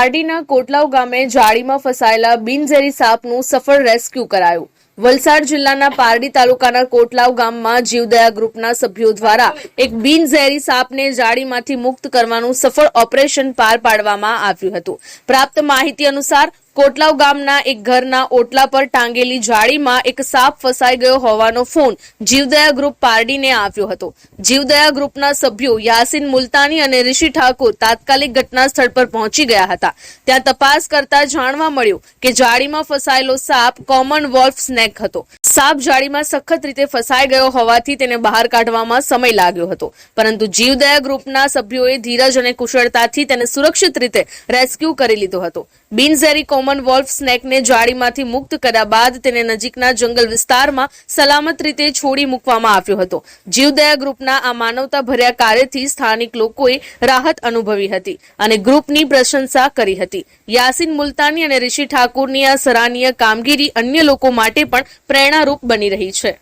પારડીના કોટલાવ ગામે જાળીમાં ફસાયેલા બિનઝેરી સાપનું સફળ રેસ્ક્યુ કરાયું. વલસાડ જિલ્લાના પારડી તાલુકાના કોટલાવ ગામમાં જીવદયા ગ્રુપના સભ્યો દ્વારા એક બિનઝેરી સાપને જાળીમાંથી મુક્ત કરવાનું સફળ ઓપરેશન પાર પાડવામાં આવ્યું હતું. પ્રાપ્ત માહિતી અનુસાર કોટલાવ ગામના એક ઘરના ઓટલા પર ટાંગેલી જાળીમાં એક સાપ ફસાઈ ગયો હોવાનો ફોન જીવદયા ગ્રુપ પારડીને આવ્યો હતો. જીવદયા ગ્રુપના સભ્યો યાસીન મુલતાની અને ઋષિ ઠાકુર તાત્કાલિક ઘટના સ્થળ પર પહોંચી ગયા હતા. ત્યાં તપાસ કરતા જાણવા મળ્યું કે જાળીમાં ફસાયેલો સાપ કોમન વોલ્ફ સ્નેક હતો. સાપ જાળીમાં સખત રીતે ફસાઈ ગયો હોવાથી તેને બહાર કાઢવામાં સમય લાગ્યો હતો. પરંતુ જીવદયા ગ્રુપના સભ્યોએ ધીરજ અને કુશળતાથી તેને સુરક્ષિત રીતે રેસ્ક્યુ કરી લીધો હતો. બિનઝેરી કોમન વોલ્ફ સ્નેકને જાળીમાંથી મુક્ત કર્યા બાદ તેને નજીકના જંગલ વિસ્તારમાં સલામત રીતે છોડી મૂકવામાં આવ્યો હતો. જીવદયા ગ્રુપના આ માનવતા ભર્યા કાર્યથી સ્થાનિક લોકોએ રાહત અનુભવી હતી અને ગ્રુપની પ્રશંસા કરી હતી. યાસીન મુલતાની અને ઋષિ ઠાકુરની આ સરાહનીય કામગીરી અન્ય લોકો માટે પણ પ્રેરણારૂપ બની રહી છે.